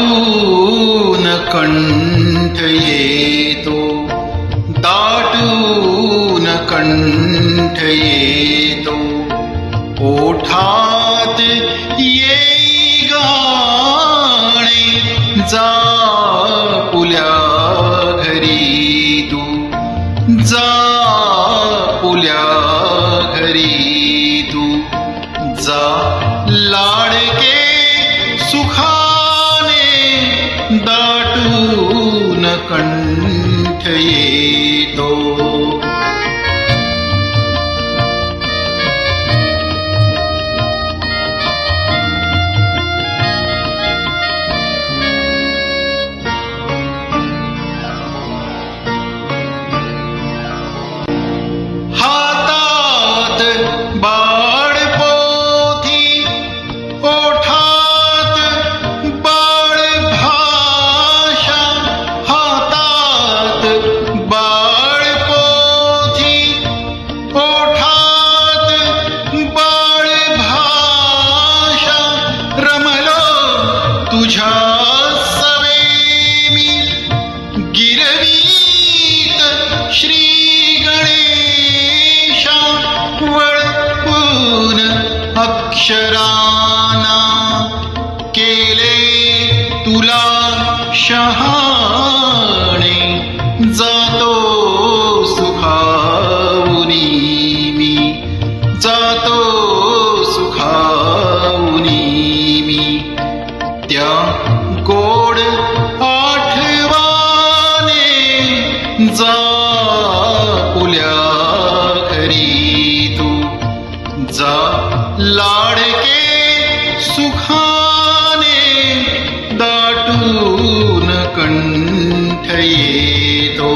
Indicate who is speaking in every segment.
Speaker 1: दाटून कंठ येतो कंठ येतो ओठात येई गाणे जा पुल्या घरी तू. जा पुल्या घरी तू. जा लाडके सुखाने दाटून कंठ येतो. अक्षराना केले तुला शहाणे. जातो सुखावनी मी. जातो सुखावनी मी. त्या गोड आठवाने जा पुल्या घरी. लाडके सुखाने दाटून कंठ येतो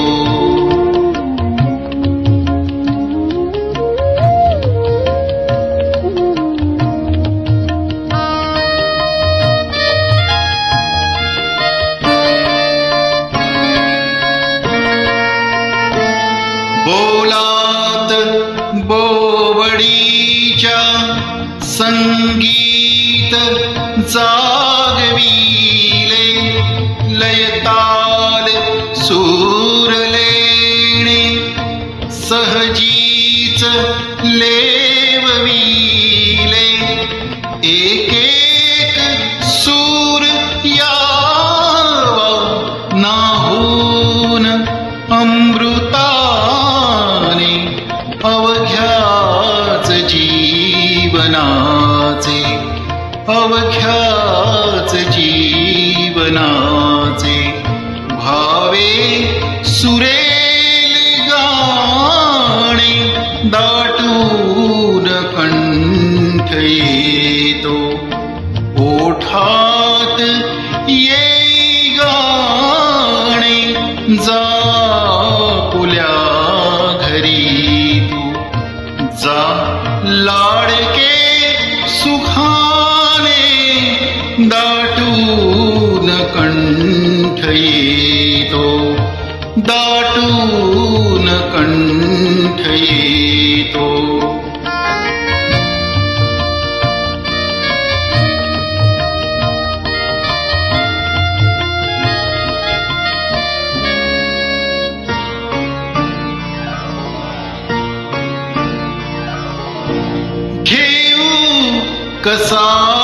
Speaker 1: बोलात बोबडीच्या ಸಂಗೀತ अवघ्याच जीवनाचे भावे सुरेल गाणे दाटून कंठ येतो. ओठात ये ڪنٺئي تو داٽو نه ڪنٺئي تو ٿو قصا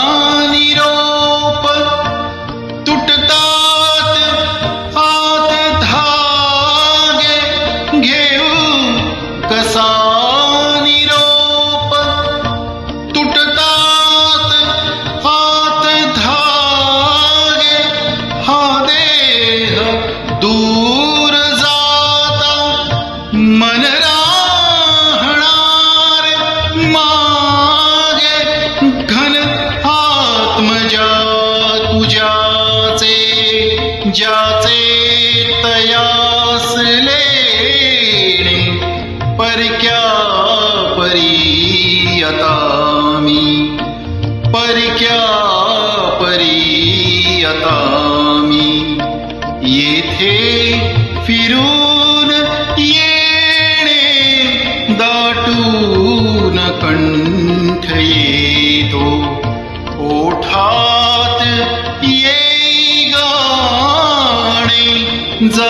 Speaker 1: ज्याचे तयासले परक्या परियतामी? परी परक्या परी येथे फिरून येणे दाटून कंठ येतो ओठा Und so